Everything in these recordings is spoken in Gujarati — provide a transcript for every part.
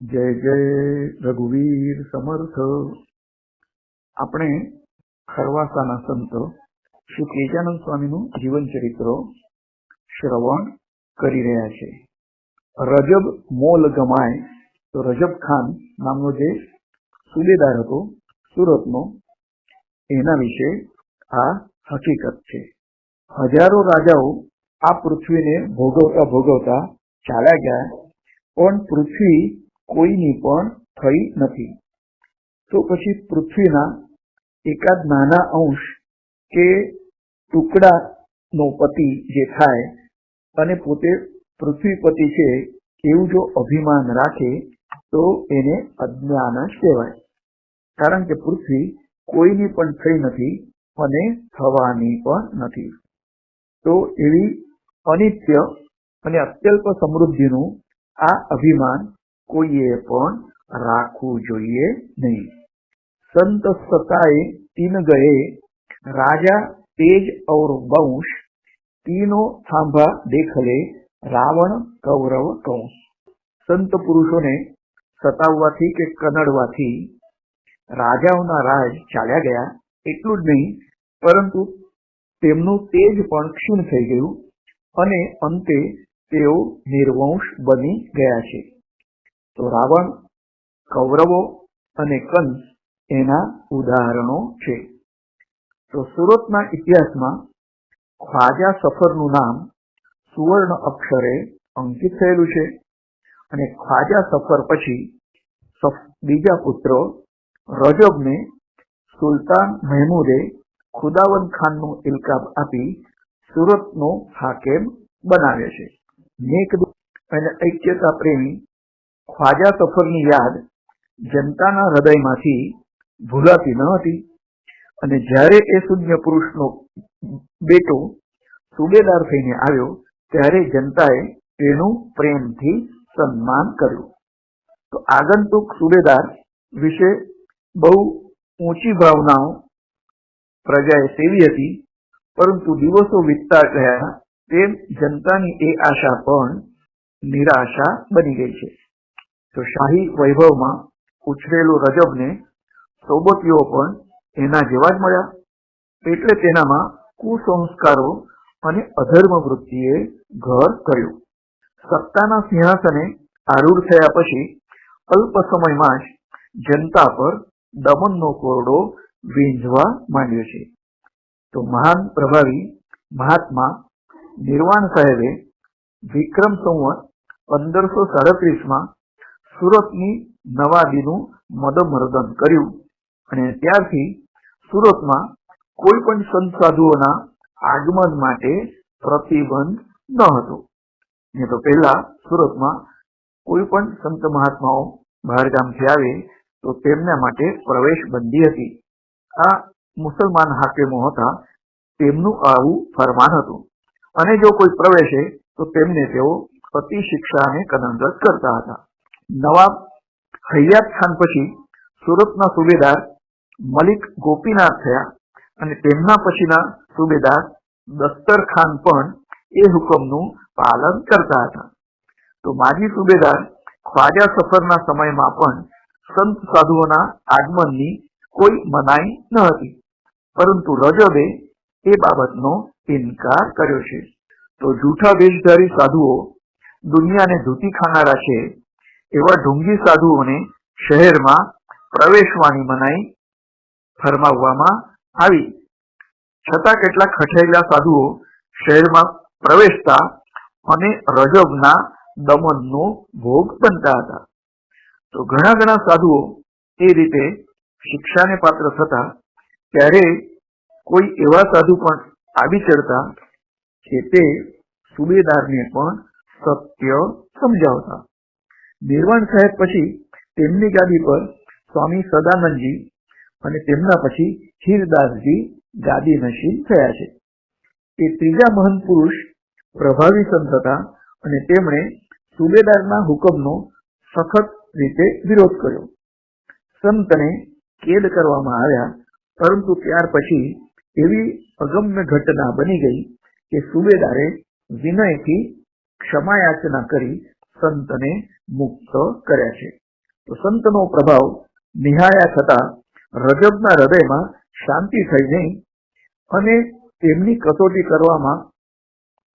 જય જય રઘુવીર સમર્થ. આપણે ખરવાસાના સંત શ્રી કેજાનંદ સ્વામીનું જીવન ચરિત્ર શ્રવણ કરી રહ્યા છે. રજબ મોલ ગમાય તો રજબ ખાન નામનો જે સુબેદાર હતો, સુરતનો, એના વિશે આ હકીકત છે. હજારો રાજાઓ આ પૃથ્વીને ભોગવતા ભોગવતા ચાલ્યા ગયા, પણ પૃથ્વી કોઈની પણ થઈ નથી. તો પછી પૃથ્વીના એકાદ નાના અંશ કે ટુકડાનો પતિ જે થાય અને પોતે પૃથ્વીપતિ છે એવું જો અભિમાન રાખે, તો એને અજ્ઞાન જ કહેવાય. કારણ કે પૃથ્વી કોઈની પણ થઈ નથી અને થવાની પણ નથી. તો એવી અનિત્ય અને અત્યલ્પ સમૃદ્ધિનું આ અભિમાન કોઈએ પણ રાખવું જોઈએ નહીં સંત સતાએ તીન ગયે રાજા તેજ और वंश तीनो થાંભા દેખલે રાવણ કૌરવ કંસ સંત પુરુષોને સતાવવાથી કે કનડવાથી રાજાઓના રાજ ચાલ્યા ગયા એટલું જ નહીં પરંતુ તેમનું તેજ પણ ક્ષીણ થઈ ગયું અને અંતે તેઓ નિર્વંશ બની ગયા છે તો રાવણ, કૌરવો અને કંસ એના ઉદાહરણો છે. તો સુરતના ઇતિહાસમાં ખ્વાજા સફરનું નામ સુવર્ણ અક્ષરે અંકિત થયેલું છે અને ખ્વાજા સફર પછી બીજા પુત્ર રજબને સુલતાન મહેમૂદે ખુદાવંદ ખાનનું ઇલકાબ આપી સુરતનો હાકેમ બનાવે છે. મેઘદૂત અને ઐક્યતા પ્રેમી ખ્વાજા સફરની યાદ જનતાના હૃદયમાંથી ભૂલાતી ન હતી અને જ્યારે એ શૂન્ય પુરુષનો બેટો સુબેદાર થઈને આવ્યો ત્યારે જનતાએ તેનું પ્રેમથી સન્માન કર્યું તો આગંતુક સુબેદાર વિશે બહુ ઊંચી ભાવનાઓ પ્રજાએ સેવી હતી પરંતુ દિવસો વીતતા ગયા તેમ જનતાની એ આશા પણ નિરાશા બની ગઈ છે તો શાહી વૈભવમાં ઉછરેલો રજબને સોબતીઓ પણ એના જેવા જ મળ્યા. એટલે તેનામાં કુસંસ્કારો અને અધર્મ વૃત્તિએ ઘર કર્યું. સત્તાના સિંહાસને આરૂઢ થયા પછી અલ્પ સમયમાં જ જનતા પર દમનનો કોરડો વીંઝવા માંડ્યો છે. તો મહાન પ્રભાવી મહાત્મા નિર્વાણ સાહેબે વિક્રમ સંવત પંદરસો સાડત્રીસમાં સુરતની નવાદીનું મદમર્દન કર્યું અને ત્યારથી સુરતમાં કોઈ પણ સંત સાધુઓના આગમન માટે પ્રતિબંધ ન હતો. ને તો પહેલા સુરતમાં કોઈ પણ સંત મહાત્માઓ બહારગામથી આવે તો તેમના માટે પ્રવેશ બંધી હતી. આ મુસલમાન હાકેમો હતા, તેમનું આવું ફરમાન હતું. અને જો કોઈ પ્રવેશે તો તેમને તેઓ પતિ શિક્ષાને કદંગત કરતા હતા. નવાબ હૈયાત ખાન પછી સુરતના સુબેદાર મલિક ગોપીનાથ થયા અને તેમના પછીના સુબેદાર દસ્તર ખાન પણ એ હુકમનું પાલન કરતા હતા તો માજી સુબેદાર ખ્વાજા સફરના સમયમાં પણ સંત સાધુઓના આગમનની કોઈ મનાઈ ન હતી પરંતુ રજબે એ બાબતનો ઇનકાર કર્યો છે તો જૂઠા વેશધારી સાધુઓ દુનિયાને ધૂતી ખાનારા છે એવા ઢુંગી સાધુઓને શહેરમાં પ્રવેશવાની મનાઈ ફરમાવવામાં આવી. છતાં કેટલાક ખઠેલા સાધુઓ શહેરમાં પ્રવેશતા અને રજબના દમનનો ભોગ બનતા હતા. તો ઘણા ઘણા સાધુઓ એ રીતે શિક્ષાને પાત્ર થતા ત્યારે કોઈ એવા સાધુ પણ આવી ચડતા કે તે સુબેદારને પણ સત્ય સમજાવતા. નિર્વાણ સાહેબ પછી તેમની ગાદી પર સ્વામી સદાનંદજી અને તેમના પછી હીરદાસજી ગાદી નશીન થયા છે. એ ત્રીજા મહાન પુરુષ પ્રભાવી સંત હતા અને તેમણે સુબેદારના હુકમનો સખત રીતે વિરોધ કર્યો. સંતને કેદ કરવામાં આવ્યા, પરંતુ ત્યાર પછી એવી અગમ્ય ઘટના બની ગઈ કે સુબેદારે વિનયથી ક્ષમાયાચના કરી સંતને મુક્ત કર્યા છે. તો સંતનો પ્રભાવ નિહાળ્યા છતાં રજબના હૃદયમાં શાંતિ થઈ નહીં અને તેમની કસોટી કરવામાં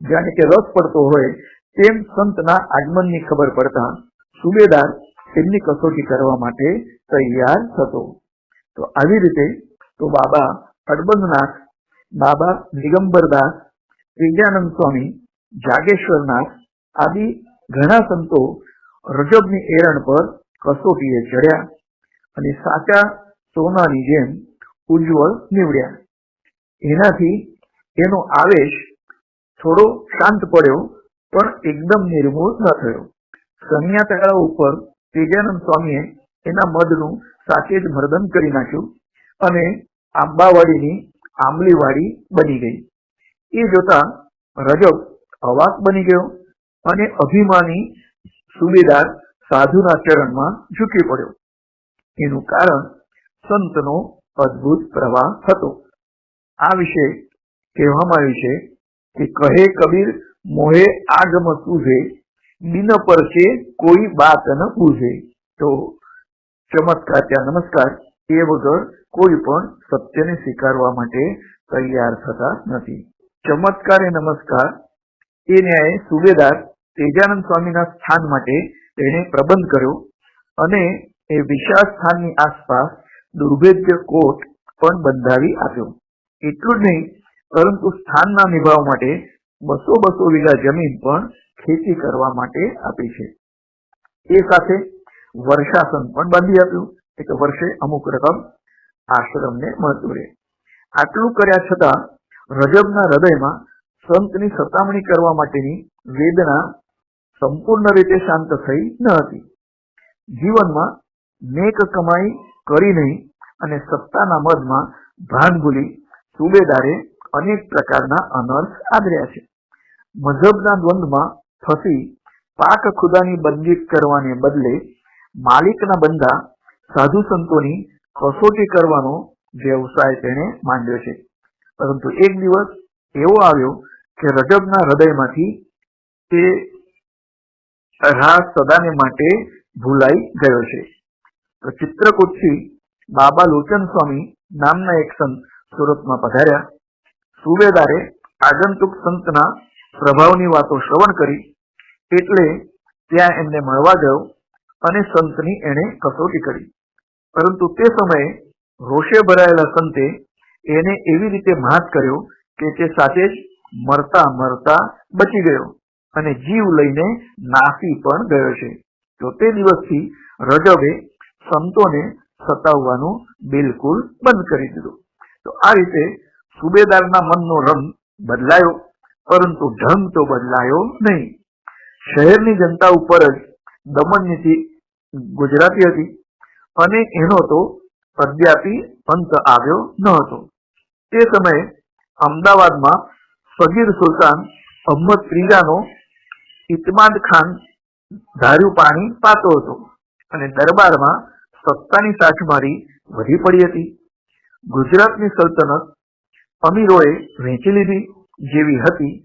જાણે કે રસ પડતો હોય તેમ સંતના આગમનની ખબર પડતા સુબેદાર તેમની કસોટી કરવા માટે તૈયાર થતો તો આવી રીતે તો બાબા અડબંધનાથ બાબા દિગંબરદાસ વિજ્ઞાનંદ સ્વામી, જાગેશ્વરનાથ આદિ ઘણા સંતો રજબની એરણ પર કસોટીએ ચડ્યા અને સાચા સોનાની જેમ ઉજ્જવળ નીવડ્યા. એનાથી એનો આવેશ થોડો શાંત પડ્યો, પણ એકદમ નિર્મૂળ ન થયો. સનિયા તળાવ ઉપર તેજાનંદ સ્વામીએ એના મધનું સાચે જ મર્દન કરી નાખ્યું અને આંબાવાડીની આંબલીવાડી બની ગઈ. એ જોતા રજબ અવાક બની ગયો. અને અભિમાની સુબેદાર સાધુના ચરણમાં ઝૂકી પડ્યો. એનું કારણ સંતનો અદ્ભુત પ્રવાહ હતો. આ વિશે કહેવામાં આવ્યું છે કે કહે કબીર, મોહે આગમ સૂઝે બિન પરચે કોઈ બાત ન પૂછે તો ચમત્કાર ત્યાં નમસ્કાર, એ વગર કોઈ પણ સત્યને સ્વીકારવા માટે તૈયાર થતા નથી. ચમત્કાર નમસ્કાર એ ન્યાયે સુબેદાર તેજાનંદ સ્વામીના સ્થાન માટે તેણે પ્રબંધ કર્યો અને એ વિશાળ સ્થાનની આસપાસ દુર્ભેદ્ય કોટ પણ બંધાવી આપ્યો. એટલું જ નહીં, પરંતુ સ્થાનના નિભાવ માટે બસો બસો વીઘા જમીન પણ ખેતી કરવા માટે આપી છે. એ સાથે વર્ષાસન પણ બાંધી આપ્યું એટલે વર્ષે અમુક રકમ આશ્રમને મળતું રહે. આટલું કર્યા છતાં રજબના હૃદયમાં સંતની સતામણી કરવા માટેની વેદના સંપૂર્ણ રીતે શાંત થઈ ન હતી. જીવનમાં નેક કમાઈ કરી નહીં અને સત્તાના મદમાં ભાન ભૂલી સુબેદારે અનેક પ્રકારના અનર્થ આદર્યા છે. મઝહબના દ્વંદમાં ફસી પાક ખુદાની બંદી કરવાને બદલે માલિકના બંદા સાધુ સંતોની કસોટી કરવાનો વ્યવસાય તેણે માંડ્યો છે. પરંતુ એક દિવસ એવો આવ્યો કે રજબના હૃદયમાંથી તે રાહ સદાને માટે ભૂલાઈ ગયો છે. તો ચિત્રકૂટથી બાબા લોચન સ્વામી નામના એક સંત સુરતમાં પધાર્યા. સુબેદારે આગંતુક સંતના પ્રભાવની વાતો શ્રવણ કરી, એટલે ત્યાં એમને મળવા ગયો અને સંતની એણે કસોટી કરી. પરંતુ તે સમયે રોષે ભરાયેલા સંતે એને એવી રીતે માત કર્યો કે તે સાથે જ મરતા મરતા બચી ગયો અને જીવ લઈને નાસી પણ ગયો છે. તો તે દિવસથી રજબે સંતોને સતાવવાનું બિલકુલ બંધ કરી દીધું. તો આ રીતે સુબેદારના મનનો રંગ બદલાયો, પરંતુ ઢંગ તો બદલાયો નહીં. શહેરની જનતા ઉપર જ દમન નીતિ ગુજરાતી હતી અને એનો તો અદ્યાપી અંત આવ્યો ન હતો. તે સમયે અમદાવાદમાં ફગીર સુલતાન અહમદ ત્રીજાનો ઇતમાદ ખાન ધાર્યું પાણી પાતો હતો અને દરબારમાં સત્તાની સાઠમારી વધી પડી હતી. ગુજરાતની સલ્તનત અમીરોએ વહેંચી લીધી જેવી હતી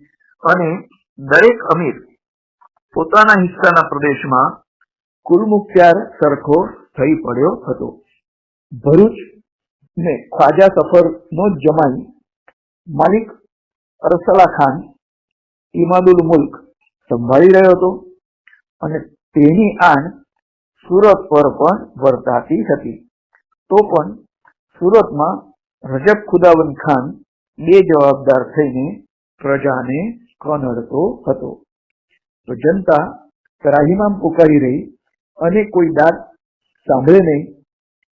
અને દરેક અમીર પોતાના હિસ્સાના પ્રદેશમાં કુલમુખ્યાર સરખો થઈ પડ્યો હતો. ભરૂચ ને ખ્વાજા સફરનો જમાઈ માલિક અરસલા ખાન ઇમાદુલ મુલ્ક સંભાળી રહ્યો હતો અને તેની આણ સુરત પર પણ વર્તાતી હતી. તો પણ સુરતમાં રજબ ખુદાવન ખાન બે જવાબદાર થઈને પ્રજાને કનડતો હતો. તો જનતા ત્રાહિમામ પુકારી રહી અને કોઈ દાદ સાંભળે નહીં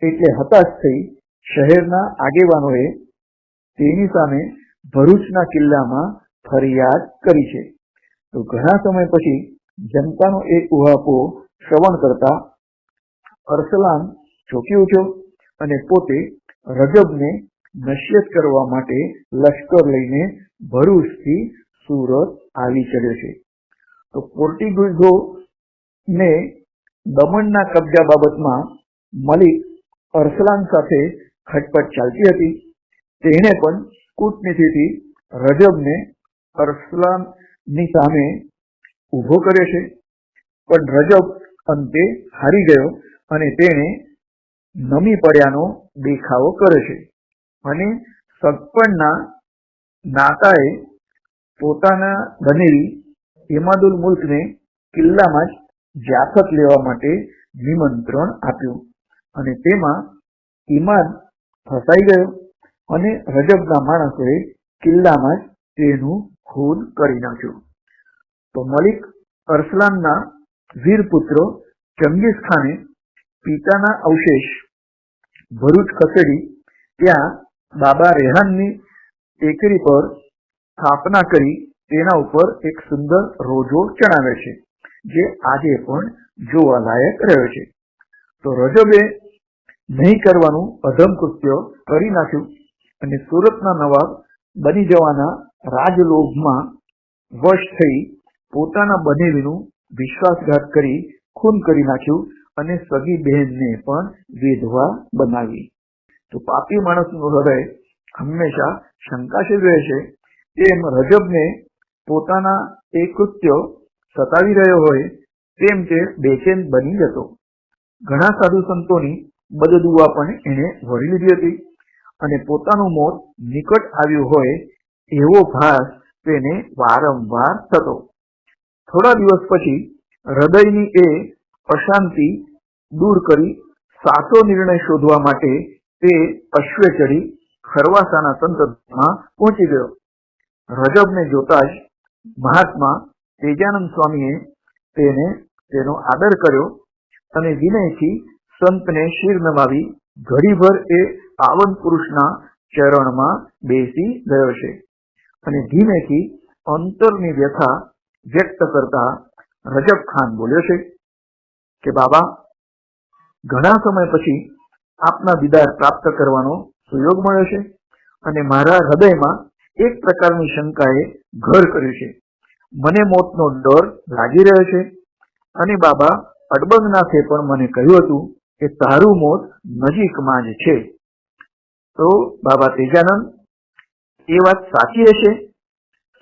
એટલે હતાશ થઈ શહેરના આગેવાનોએ તેની સામે ભરૂચના કિલ્લામાં ફરિયાદ કરી છે. તો ઘણા સમય પછી જનતાનો એક ઉહાપો શ્રવણ કરતા અરસલાન ચોકી ઉઠ્યો અને પોતે રજબને નશ્યત કરવા માટે લશ્કર લઈને ભરૂચથી સુરત આવી ચડ્યો છે. તો પોર્ટિગુઝો ને દમણના કબજા બાબતમાં મલિક અરસલાન સાથે ખટપટ ચાલતી હતી. તેણે પણ કૂટનીતિથી રજબને અરસલાનની સામે ઊભો કરે છે. પણ રજબ અંતે હારી ગયો અને તેણે નમી પડ્યાનો દેખાવો કરે છે. અને સગપણના નાતાએ પોતાના બનેલી ઇમાદુલ મુલ્કને કિલ્લામાં જ જાફત લેવા માટે નિમંત્રણ આપ્યું અને તેમાં ઇમાદ ફસાઈ ગયો. અને રજબના માણસોએ કિલ્લામાં જ તેનું ખૂન કરી નાખ્યું. તો મલિક અરસલાનના વીર પુત્રો ચંગીઝ ખાને પિતાના અવશેષ ભરૂચ ખસેડી, ત્યાં બાબા રેહાનની ટેકરી પર સ્થાપના કરી, તેના ઉપર એક સુંદર રોજો ચણાવે છે, જે આજે પણ જોવાલાયક રહ્યો છે. તો રજબે નહીં કરવાનું અધમ કૃત્ય કરી નાખ્યું. અને સુરતના નવાબ બની જવાના રાજલોભમાં વશ થઈ પોતાના બનેવીનું વિશ્વાસઘાત કરી, ખૂન કરી નાખ્યું અને સગી બહેનને પણ વેધવા બનાવી. તો પાપી માણસનું હૃદય હંમેશા શંકાશીલ રહે છે તેમ રજબને પોતાના એ કૃત્ય સતાવી રહ્યો હોય, તેમ તે બેચેન બની જતો. ઘણા સાધુ સંતોની બદદુઆ પણ એણે વળી લીધી હતી. અને પોતાનું મોત નિકટ આવ્યું હોય એવો ભાસ તેને વારંવાર થતો. થોડા દિવસ પછી હૃદયની એ અશાંતિ દૂર કરી સાચો નિર્ણય શોધવા માટે તે અશ્વે ચડી ખરવાસાના સંતમાં પહોંચી ગયો. રજબને જોતા જ મહાત્મા તેજાનંદ સ્વામીએ તેને તેનો આદર કર્યો અને વિનયથી સંતને શિર નમાવી ઘડીભર એ પાવન પુરુષના ચરણમાં બેસી ગયો છે. અને ધીમેથી અંતરની વ્યથા વ્યક્ત કરતા રજબ ખાન બોલ્યો છે કે, બાબા, ઘણા સમય પછી આપના દીદાર પ્રાપ્ત કરવાનો સુયોગ મળ્યો છે અને મારા હૃદયમાં એક પ્રકારની શંકાએ ઘર કર્યું છે. મને મોતનો ડર લાગી રહ્યો છે. અને બાબા, અડબંગનાથે પણ મને કહ્યું હતું કે તારું મોત નજીકમાં જ છે. તો બાબા તેજાનંદ, એ વાત સાચી હશે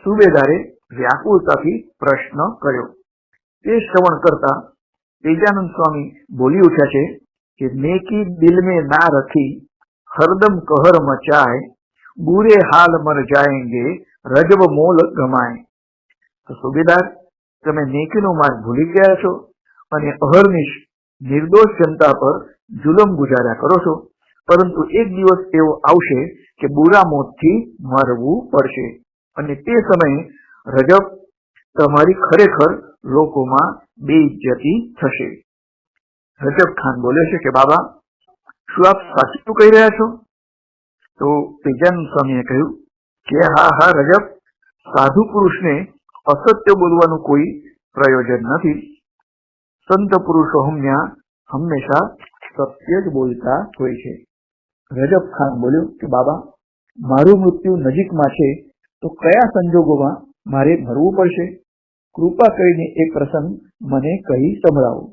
સુબેદારે વ્યાકુળતાથી પ્રશ્ન કર્યો. તે શ્રવણ કરતા તેજાનંદ સ્વામી બોલી ઉઠ્યા છે કે, નેકી દિલ મે ના રખી, હરદમ કહર મચાય, બુરે હાલ મર જાયંગે, રજબ મોલ ગમાય. તો સુબેદાર, તમે નેકીનો માર્ગ ભૂલી ગયા છો અને અહર્નિશ નિર્દોષ જનતા પર જુલમ ગુજાર્યા કરો છો, પરંતુ એક દિવસ એવો આવશે કે બુરા મોતથી મરવું પડશે. અને તે સમયે રજબ તમારી ખરેખર લોકોમાં બેઇજ્જતી થશે. રજબ ખાન બોલે છે કે, બાબા, શું આપ સાચું કહી રહ્યા છો? તો તેજાનંદ સ્વામીએ કહ્યું કે, હા હા, રજબ, સાધુ પુરુષને અસત્ય બોલવાનું કોઈ પ્રયોજન નથી. સંત પુરુષો હમ્યા હંમેશા સત્ય જ બોલતા હોય છે. રજબ ખાન બોલ્યું કે, બાબા, મારું મૃત્યુ નજીકમાં છે, તો કયા સંજોગોમાં મારે મરવું પડશે? કૃપા કરીને એક પ્રસંગ મને કહી સંભળાવો.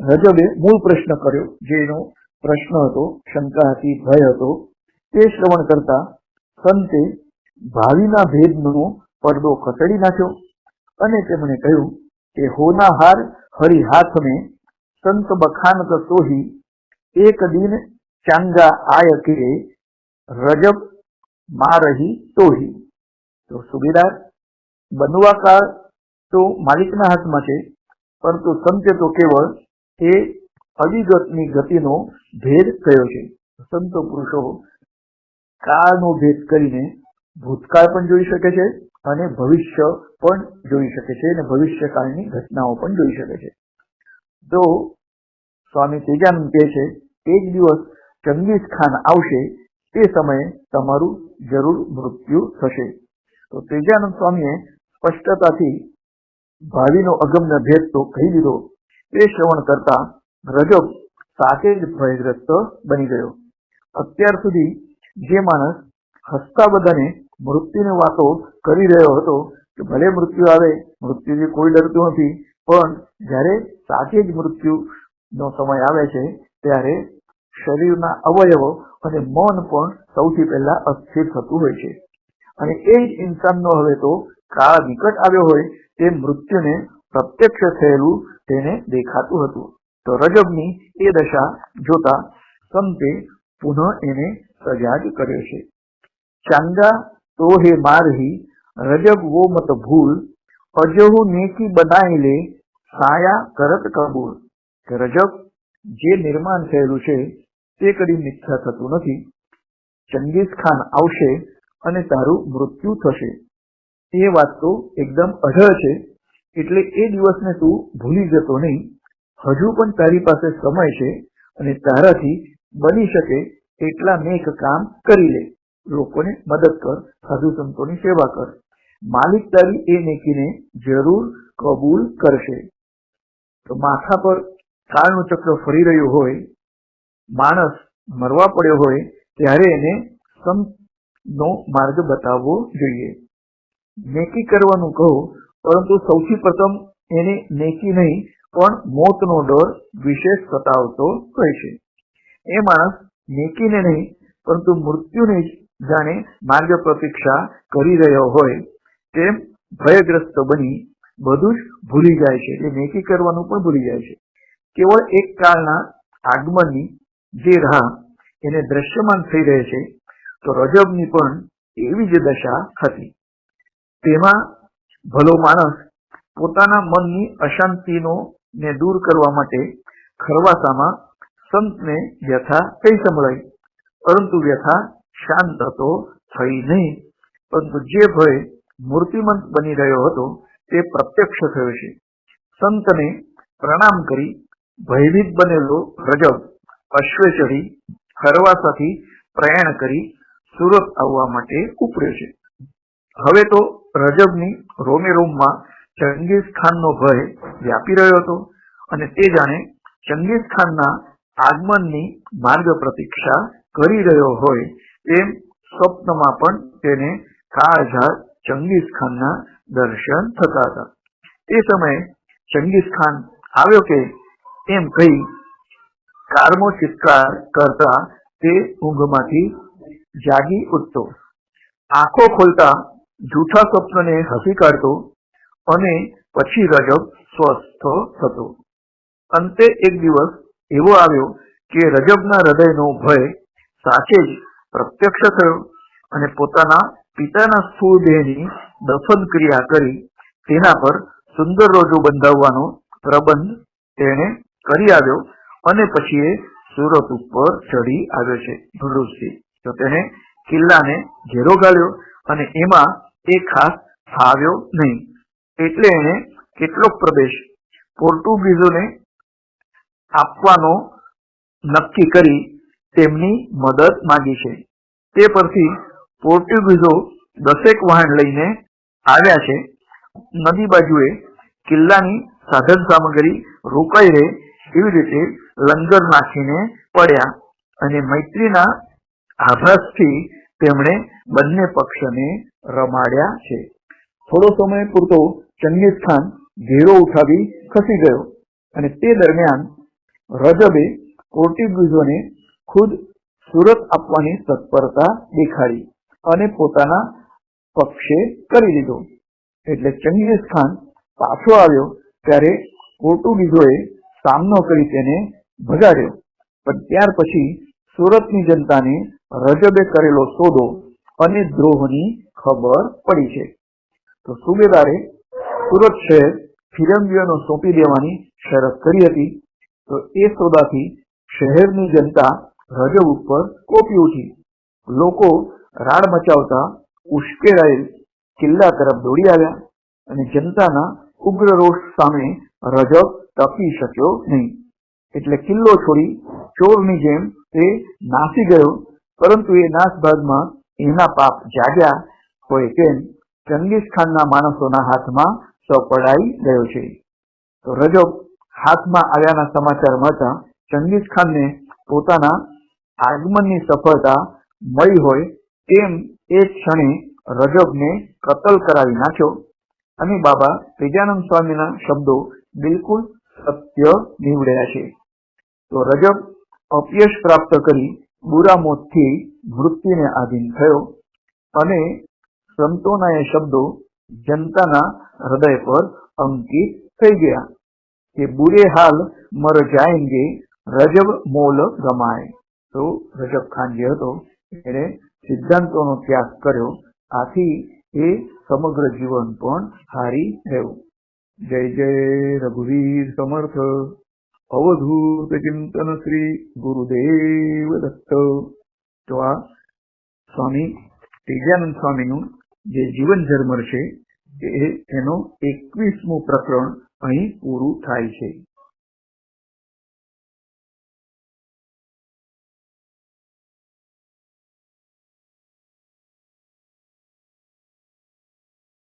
રજબે મૂળ પ્રશ્ન કર્યો, જેનો પ્રશ્ન હતો, શંકા હતી, ભય હતો, તે શ્રવણ કરતા સંતે ભાવિના ભેદનો પડદો ખસેડી નાખ્યો અને તેમણે કહ્યું એ હોનાહાર હરી હાથ સંત બખાન સોહી એક દિન ચાંગા આય કે રજબમાં રહી તોહી. તો સુબેદાર, બનવા કાળ તો માલિકના હાથમાં છે, પરંતુ સંતે તો કેવળ એ અવિગતની ગતિનો ભેદ થયો છે. સંતો પુરુષો, કાળનો ભેદ કરીને ભૂતકાળ પણ જોઈ શકે છે અને ભવિષ્ય પણ જોઈ શકે છે અને ભવિષ્યકાળની ઘટનાઓ પણ જોઈ શકે છે. તો સ્વામી તેજાનંદ કહે છે, એક દિવસ ચંગીઝ ખાન આવશે, તે સમયે તમારું જરૂર મૃત્યુ થશે. તો તેજાનંદ સ્વામીએ સ્પષ્ટતાથી ભાવિનો અગમ્ય ભેદ તો કહી દીધો. તે શ્રવણ કરતા રજબ સાથે જ ભયગ્રસ્ત બની ગયો. અત્યાર સુધી જે માણસ હસતા બધાને મૃત્યુની વાતો કરી રહ્યો હતો કે ભલે મૃત્યુ આવે મૃત્યુથી કોઈ ડરતું નથી, પણ જ્યારે સાચે જ મૃત્યુનો સમય આવે છે, ત્યારે શરીરના અવયવો અને મન પણ સૌથી પહેલા અસ્થિર થતું હોય છે. અને એ જ ઇન્સાનનો હવે તો કાળ વિકટ આવ્યો હોય, તે મૃત્યુને પ્રત્યક્ષ થયેલું તેને દેખાતું હતું. તો રજબની એ દશા જોતા સંતે પુનઃ એને સજાગ કર્યો છે. ચાંગા તો હે મારહી રજબ વો મત ભૂલ અજહુ નેકી બનાઈ લે સાયા કરત કબૂલ કે રજબ જે નિર્માણ થયેલું છે તે કદી મિથ્યા થતું નથી। ચંગીઝ ખાન આવશે અને તારું મૃત્યુ થશે। એ વાત તો એકદમ અઢળ છે, એટલે એ દિવસને તું ભૂલી જતો નહીં। હજુ પણ તારી પાસે સમય છે અને તારાથી બની શકે એટલા મેક કામ કરી લે। લોકોને મદદ કર, સાધુ સંતોની સેવા કર. માલિક તારી એ નેકીને જરૂર કબૂલ કરશે. તો માથા પર કાળનું ચક્ર ફરી રહ્યું હોય, માણસ મરવા પડ્યો હોય, ત્યારે એને સંતનો માર્ગ બતાવવો જોઈએ. નેકી કરવાનું કહો, પરંતુ સૌથી પ્રથમ એને નેકી નહીં, પણ મોતનો ડર વિશેષ સતાવતો હોય છે એ માણસ નેકીને નહીં, પરંતુ મૃત્યુને જ જાણે માર્ગ પ્રતીક્ષા કરી રહ્યો હોય તેમ ભયગ્રસ્ત બની બધું જ ભૂલી જાય છે. એટલે નેકી કરવાનું પણ ભૂલી જાય છે. કેવળ એક કાળના આગમનની જે રાહ એને દ્રશ્યમાન થઈ રહે છે, તો રજબની પણ એવી જ દશા હતી. તેમાં ભલો માણસ પોતાના મનની અશાંતિનો ને દૂર કરવા માટે ખરવાસામાં સંતને વ્યથા કઈ સંભળાઈ, પરંતુ વ્યથા શાંત હતો, થઈ નહીં. પરંતુ જે ભય મૂર્તિમંત બની રહ્યો હતો, તે પ્રત્યક્ષ થયો છે. સંતને પ્રણામ કરી ભયભીત બનેલો રજબ અશ્વે ચડી હરવાસાથી પ્રયાણ કરી સુરત આવવા માટે ઉપડ્યો છે. હવે તો રજબની રોમે રોમમાં ચંગીઝ ખાનનો ભય વ્યાપી રહ્યો હતો અને તે જાણે ચંગીઝ ખાનના આગમનની માર્ગ પ્રતીક્ષા કરી રહ્યો હોય તેમ સ્વપ્નમાં પણ તેને કાળઝાળ ચંગીઝ ખાનના દર્શન થતા હતા. એ સમયે ચંગીઝ ખાન આવ્યો કે એમ કહી, કારમો ચિત્કાર કરતા તે ઊંઘમાંથી જાગી ઉઠતો. આંખો ખોલતા જૂઠા સ્વપ્નને હસી કાઢતો અને પછી રજબ સ્વસ્થ થતો. અંતે એક દિવસ એવો આવ્યો કે રજબના હૃદયનો ભય સાચે જ પ્રત્યક્ષ થયો અને પોતાના પિતાના સ્થૂળ દેહની દફન ક્રિયા કરી તેના પર સુંદર રોજો બંધાવવાનો પ્રબંધ તેણે કરી આવ્યો અને પછી એ સુરત ઉપર ચડી આવ્યો છે ભરૂચથી. તો તેણે કિલ્લાને ઘેરો ગાળ્યો અને એમાં એ ખાસ ફાવ્યો નહીં. એટલે એને કેટલોક પ્રદેશ પોર્ટુગીઝોને આપવાનો નક્કી કરી તેમની મદદ માંગી છે. તે પરથી પોર્ટુગીઝો દસેક વાહન લઈને આવ્યા છે. નદી બાજુએ કિલ્લાની સાધન સામગ્રી રોકાઈ રહે એવી રીતે લંગર નાખીને પડ્યા અને મૈત્રીના આભાસથી તેમણે બંને પક્ષને રમાડ્યા છે. થોડો સમય પૂરતો ચંગીઝ ખાન ઘેરો ઉઠાવી ખસી ગયો અને તે દરમિયાન રજબે પોર્ટુગીઝોને ખુદ સુરત આપવાની તત્પરતા દેખાડી અને પોતાના પક્ષે કરી લીધો. એટલે ચંગીઝ ખાન પાછો આવ્યો ત્યારે પોર્ટુગીઝોએ સામનો કરી તેને ભગાડ્યો. પણ ત્યાર પછી સુરતની જનતાને રજબે કરેલો સોદો અને દ્રોહની ખબર પડી છે. તો સુબેદારે સુરત શહેર ફિરંગીઓનો સોંપી દેવાની શરત કરી હતી. તો એ સોદાથી શહેરની જનતા રજબ ઉપર કોપી ઉઠી. લોકો રાડ મચાવતા ઉશ્કેરાયેલ કિલ્લા તરફ દોડી આવ્યા અને જનતાના ઉગ્ર રોષ સામે રજબ તપી શક્યો નહીં. એટલે કિલ્લો છોડી ચોરની જેમ તે નાસી ગયો, પરંતુ એ નાસભાગમાં એના પાપ જાગ્યા હોય તેમ ચંગીઝ ખાનના માણસોના હાથમાં સપડાઈ ગયો છે. તો રજબ હાથમાં આવ્યાના સમાચાર મળતા ચંગીઝ ખાનને પોતાના આગમનની સફળતા મળી હોય તેમ એ ક્ષણે રજબને કતલ કરાવી નાખ્યો. અને બાબા ત્રિજાનંદ સ્વામીના શબ્દો બિલકુલ સત્ય નીવડ્યા છે. તો રજબ અપયશ પ્રાપ્ત કરી બુરા મોતથી મૃત્યુને આધીન થયો અને સંતોના એ શબ્દો જનતાના હૃદય પર અંકિત થઈ ગયા કે બુરે હાલ મર જાયંગે રજબ મોલ ગમાય. તો રજબ ખાન જે હતો, એને સિદ્ધાંતોનો ત્યાગ કર્યો. આથી એ સમગ્ર જીવન પણ હારી રહ્યું જય જય રઘુવીર સમર્થ, અવધૂત ચિંતન શ્રી ગુરુદેવ દત્ત. તો આ સ્વામી, તેજાનંદ સ્વામીનું જે જીવન ઝરમર છે એનો એકવીસમું પ્રકરણ અહીં પૂરું થાય છે.